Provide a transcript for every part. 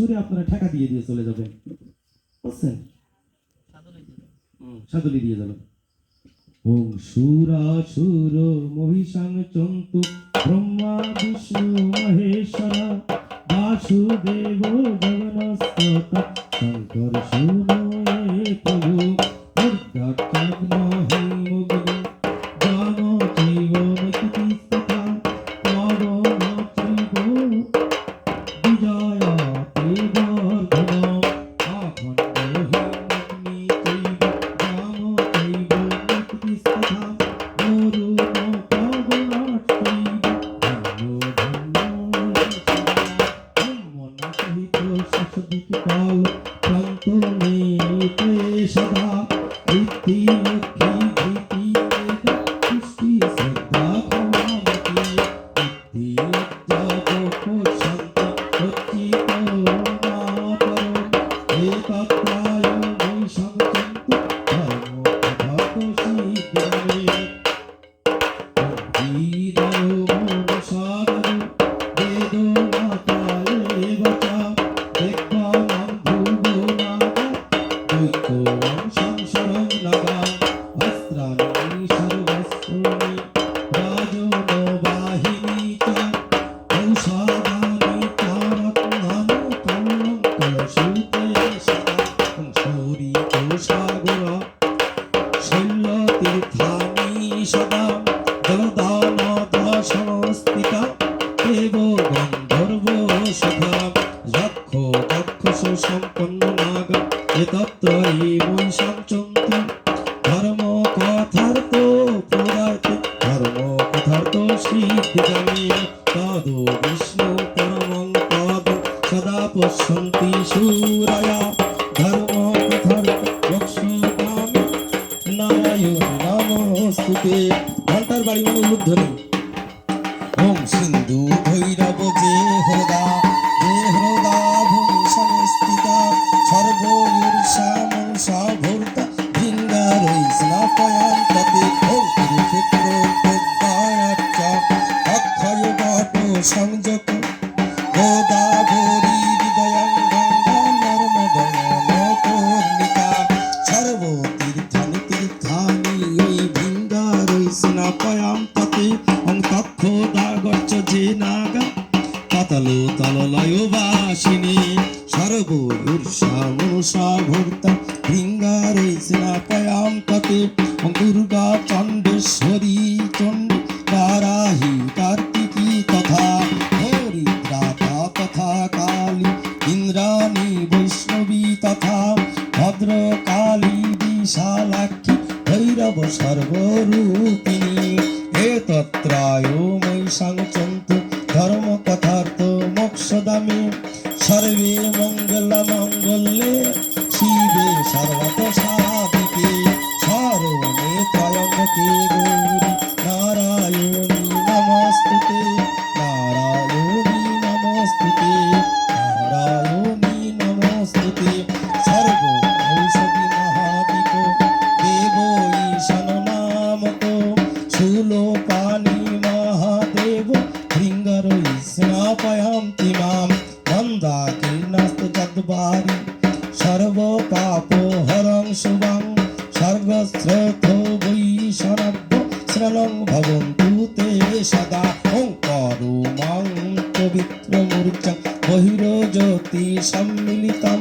সুরে আপনারা টাকা দিয়ে দিয়ে চলে যাবেন। বুঝছেন? সাদলি দিয়ে যাবেন। ওম সুরাসুর মহিষাং চন্তু, ব্রহ্মা, বিষ্ণু, মহেশ্বর, বাসুদেব। পশ্যন্তি সুরায়া ধর্ম সর্বয়ূর্ষা মনসা ভূর্তা ভিঙ্গারৈ স্নাপয়ান্ততে নাগা পাতালো তললয় বাসিনী সর্বূর্ষা মনসা ভর্তা ভিঙ্গারৈ স্নাপয়াম ততে দুর্গা চণ্ডেশ্বরী চণ্ডী বারাহি কার্তিকী তথা হরিদ্রাতা তথা কালী, ইন্দ্রাণী, বৈষ্ণবী তথা বিশালাক্ষী, ভৈরব সর্বরূপিণী। তত্রায় মই সংচন্ত ধর্ম কথার্থ মোক্ষদামি সর্বে মঙ্গল মঙ্গলে শিবে সর্বত সাধিকে সরণে কে গৌরী নারায়ণী। সর্ব পাপ হরং শুভং সর্বশ্রথ বৈষ্ণব্য শ্রলং ভবন্তু সদা ওং পরমাং পবিত্র মূর্চং বহিরজ্যোতি সম্মিলিতম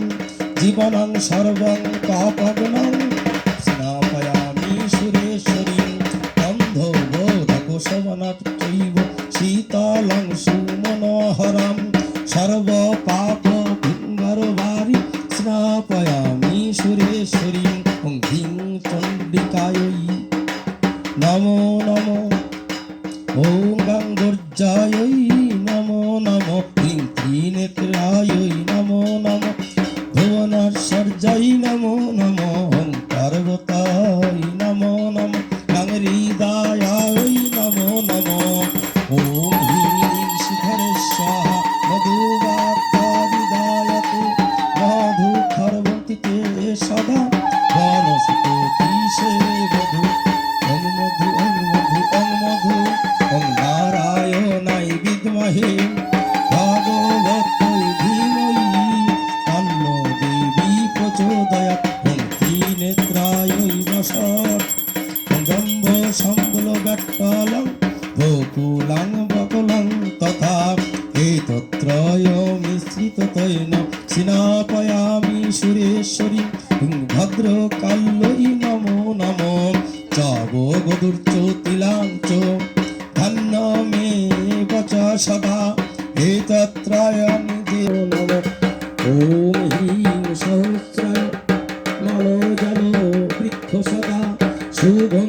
জীবনং সর্বং পাপগ্নং স্নাপয়ামি সুরেশ্বরী গন্ধবোধকোশবনচৈব শীতলং সুমনোহরম সর্বপাপ জয় নমো নম ভুবনাশ্বর জয় নমো নম অহংকার গোতায় এতত্রয় মিশ্রিত তৈন স্নাপয়ামি সুরেশ্বরী ভদ্রকাল্যই নমো নমো চব গদুর্চ তিলাঞ্চ ধন্য মে বচ সদা এতত্রয়ামি দেব নম, ওম হ্রিং সহস্রায় নলো জলো বৃক্ষ সদা সুগন্ধি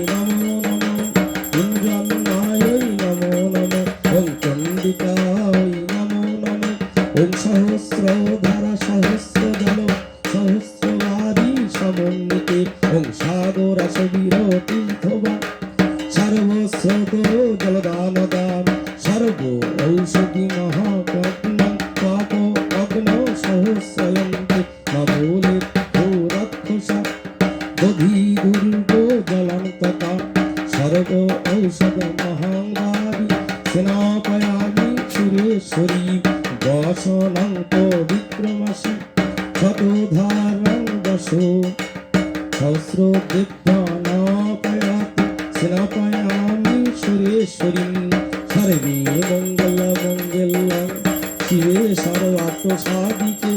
দশ সহস্র দিব্যানাপয়াতি সেনাপয়ামি সুরেশ্বরী সর্বে মঙ্গল মঙ্গলং শিবে সর্বাত্ম সাধিকে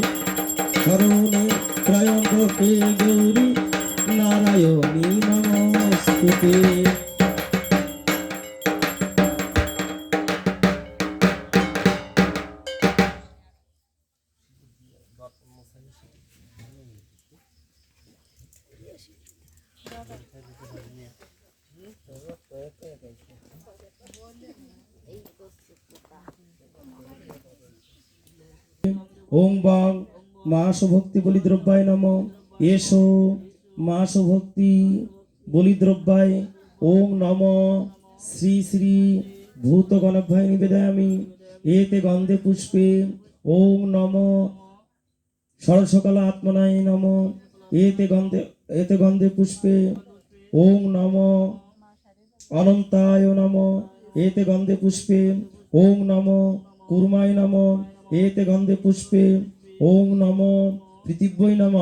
শরণে ত্রয়ম্বকে গৌরী, নারায়ণী নমস্তুতে। ওং বং। মাস ভক্তি বলি দ্রব্যায় নম। এসো মাস ভক্তি বলি দ্রব্যায়। ওং নম। শ্রী শ্রী ভূত গণভয় নিবেদয়ামি। এতে গন্ধে পুষ্পে ওং নম। সরসকল আত্মনায় নম। এতে গন্ধে এতে গন্ধে পুষ্পে ওং নম। অনন্তায় নম। এতে গন্ধে পুষ্পে ওং নম। কুর্মায় নম। এতে গন্ধে পুষ্পে ওং নম পৃথিব্যই নম।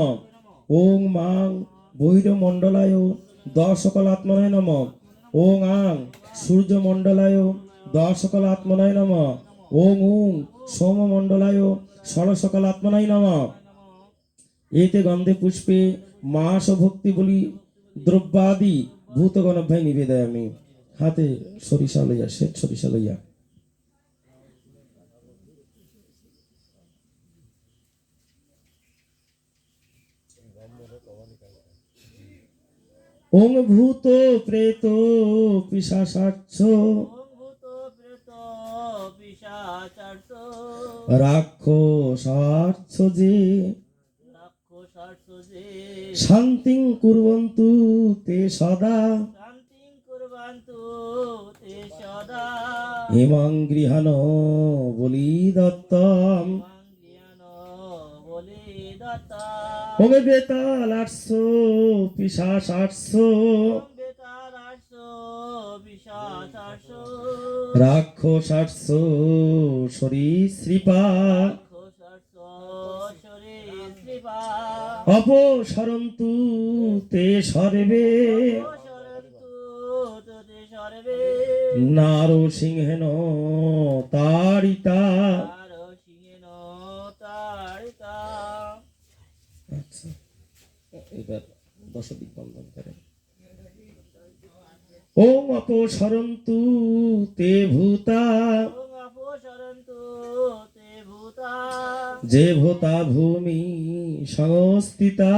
ওং মাং বৈরমণ্ডলায় দশকল আত্মনায় নম। ওং আং সূর্যমণ্ডলায় আত্মনায় নম। ওং উং সোমমণ্ডলায় ষড়সকল আত্মনায় নম। এতে গন্ধে পুষ্পে মাস ভক্তি বলি দ্রব্যাদি ভূতগণ ভাই নিবেদয় আমি হাতে সরিষা লইয়া, শ্বেত সরিষা লইয়া। ওং ভূত প্রেত পিশাচার্য ভূত রাক্ষসার্থ যে শান্তিং কুর্বন্তু তে সদা ইমাং গৃহাণ বলি দত্তম ওমে বেতাল আটশো পিসাস আটশো রাক্ষস আটশো সরীসৃপা শ্রীপা অপসরন্তু তে সর্বে। তোতে সর্বে। তারিতা আর সিংহেন তারিতা আচ্ছা এবার দশদিক বন্ধন করেন। ওম অপসরন্তু তে ভূতা। ওং যে ভূতা ভূমি সংস্থিতা।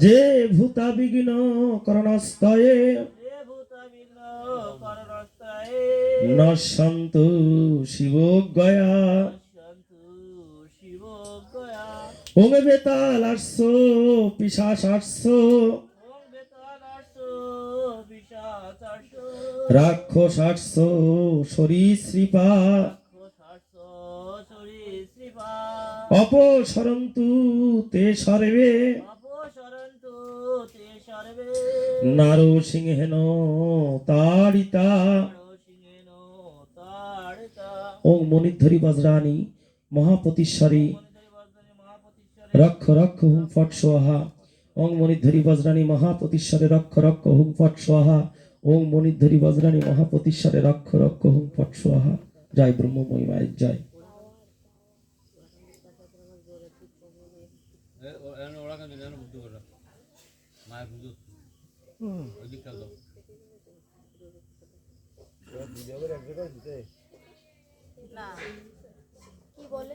যে ভূত বিঘ্ন করণস্তায়ে নশন্তু শিব গয়া ওম বেতালাস্য বিশাচার্য রাক্ষসাস্য সরীসৃপা খোসার্স সরি শ্রীপা অপসরন্তু তে সর্বে। তাড়িতা সিংহেন তাড়িতা। ওং মনিধরি বর্ধনে মহাপতিশ্বরে। রক্ষ রক্ষ হুম ফট সোহা। ওং মণিধরি বজ্রাণী মহাপতিশ্বরে রক্ষ রক্ষ হুম ফট সোহা। ওং মণিধরি বজ্রাণী মহাপতিশ্বরে রক্ষ রক্ষ হুম ফট সোহা। জয় ব্রহ্মময়ী মায়ের জয়। না। কি বলে?